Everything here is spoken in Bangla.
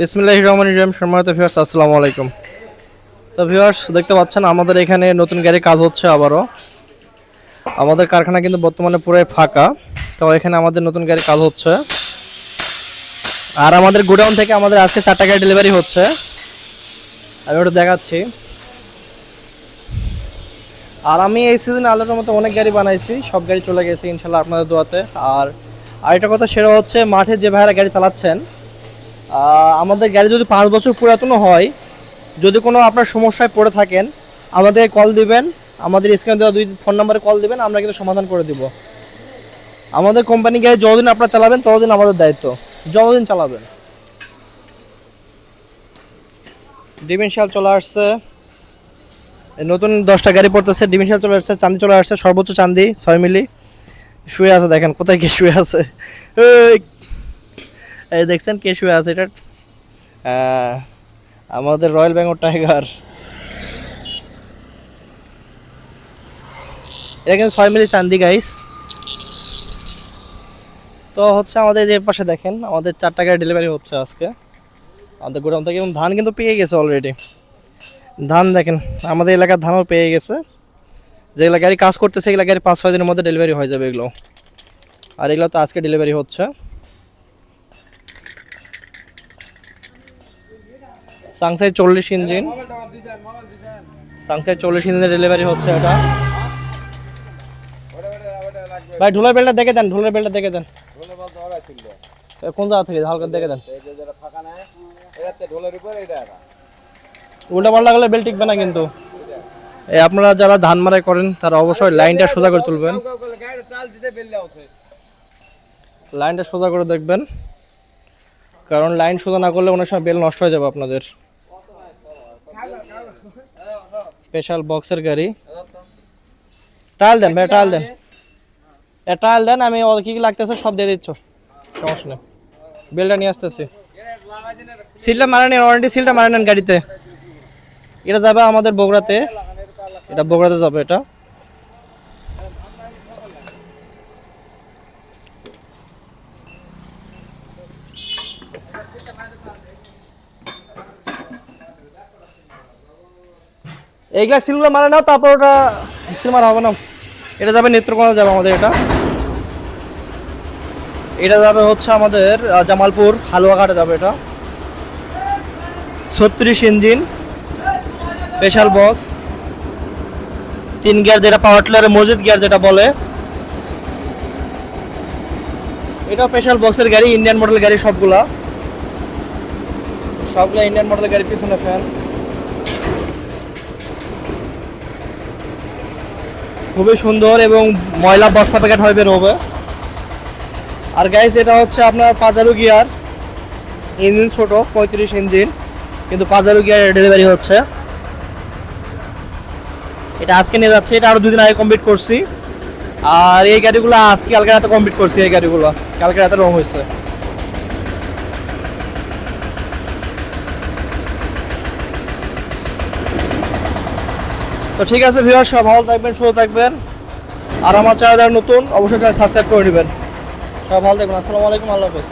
বিসমিল্লাহ রহমান রহিম, সম্মানিত ভিউয়ার্স আসসালামু আলাইকুম। তো ভিউয়ার্স দেখতে পাচ্ছেন, আমাদের এখানে নতুন গাড়ি কাজ হচ্ছে আবারও। আমাদের কারখানা কিন্তু বর্তমানে পুরোই ফাঁকা। তো এখানে আমাদের নতুন গাড়ি কাজ হচ্ছে। আর আমাদের গোডাউন থেকে আমাদের আজকে চারটা গাড়ি ডেলিভারি হচ্ছে। আমি ওটা দেখাচ্ছি। আর আমি এই সিজনে আলোর মতো অনেক গাড়ি বানাইছি, সব গাড়ি চলে গেছে, ইনশাল্লাহ আপনাদের দোয়াতে। আর আরেকটা কথা সেটা হচ্ছে, মাঠে যে ভাইরা গাড়ি চালাচ্ছেন আমাদের গাড়ি যদি পাঁচ বছর পুরাতনও হয়, যদি কোনো আপনার সমস্যায় পড়ে থাকেন, আমাদের কল দিবেন, আমাদের স্ক্রিনে দেওয়া দুই ফোন নাম্বারে কল দিবেন, আমরা কিন্তু সমাধান করে দিব। আমাদের কোম্পানি গাড়ি যতদিন আপনারা চালাবেন, ততদিন আমাদের দায়িত্ব। যতদিন চালাবেন। ডিমেনশিয়াল চলে আসছে। নতুন দশটা গাড়ি পড়তেছে ডিমেনশিয়াল চলে আসছে চান্দি চলে আসছে, সর্বোচ্চ চান্দি ছয় মিলি। শুয়ে আছে দেখেন, কোথায় কে শুয়ে আছে? এই, দেখছেন কে শুয়ে আছে এটা? আমাদের রয়্যাল বেঙ্গল টাইগার। এটা কিন্তু ছয় মিলি চান্দি গাইস তো হচ্ছে আমাদের যে পাশে দেখেন আমাদের চার টাকায় ডেলিভারি হচ্ছে আজকে। আমাদের গোডাউন থেকে এবং ধান কিন্তু পেয়ে গেছে অলরেডি ধান দেখেন আমাদের এলাকার ধানও পেয়ে গেছে। যেগুলো গাড়ি কাজ করতেছে এগুলো গাড়ি পাঁচ ছয় দিনের মধ্যে ডেলিভারি হয়ে যাবে এগুলো। আর এগুলো তো আজকে ডেলিভারি হচ্ছে। সাংসাই চল্লিশ ইঞ্জিন। সাংসাই চল্লিশ ইঞ্জিনের ডেলিভারি হচ্ছে এটা। ভাই ঢোলের বেলটা দেখে দেন ঢোলের বেলটা দেখে দেন। কোন জায়গা থেকে? হালকা দেখে দেন। উল্টা পাল্টা গেলে বেল টিকবে না কিন্তু। আপনারা যারা ধান মারাই করেন, তারা অবশ্যই লাইনটা সোজা করে তুলবেন। লাইনটা সোজা করে দেখবেন। কারণ লাইন সোজা না করলে অনেক সময় বেল নষ্ট হয়ে যাবে আপনাদের। স্পেশাল বক্সের গাড়ি। টায়াল দেন, ভাই টায়াল দেন। এ টায়াল দেন, আমি কি কি লাগতেছে সব দিয়ে দিচ্ছ। সমস্যা নেই। বেলটা নিয়ে আসতেছি। সিলটা মারা নেন ওয়ারেন্টি সিলটা মারা নেন গাড়িতে। এটা যাবে আমাদের বগুড়াতে। এটা বগুড়াতে যাবে এটা। এইগুলা সিলগুলো মারা নাও, তারপর ওটা সিল মারা হবে না। এটা যাবে নেত্রকোনা যাবে আমাদের এটা। এটা যাবে হচ্ছে আমাদের জামালপুর, হালুয়াঘাটে যাবে এটা। ছত্রিশ ইঞ্জিন স্পেশাল বক্স তিন গিয়ার যেটা পাওয়ার টিলারের মসজিদ গিয়ার যেটা বলে। এটা স্পেশাল বক্সের গাড়ি ইন্ডিয়ান মডেল গাড়ি সবগুলা। সবগুলা ইন্ডিয়ান মডেল গাড়ি পিছনে ফ্যান খুবই সুন্দর এবং ময়লা বস্তা প্যাকেট হয়ে বেরোবে আর গাইস এটা হচ্ছে আপনার পাজারু গিয়ার ইঞ্জিন ছোট, পঁয়ত্রিশ ইঞ্জিন কিন্তু পাজারু গিয়ার ডেলিভারি হচ্ছে। এটা আজকে নিয়ে যাচ্ছে, এটা আরও দুদিন আগে কমপ্লিট করছি। আর এই গাড়িগুলো আজকে কালকে রাতে কমপ্লিট করছি, এই গাড়িগুলো। কালকে রাতে রং হয়েছে। তো ঠিক আছে ভিউয়ার সব ভালো থাকবেন সুস্থ থাকবেন। আর আমার চ্যানেল নতুন, অবশ্যই সাবস্ক্রাইব করে নেবেন। সব ভালো থাকবেন আসসালামু আলাইকুম, আল্লাহ হাফেজ।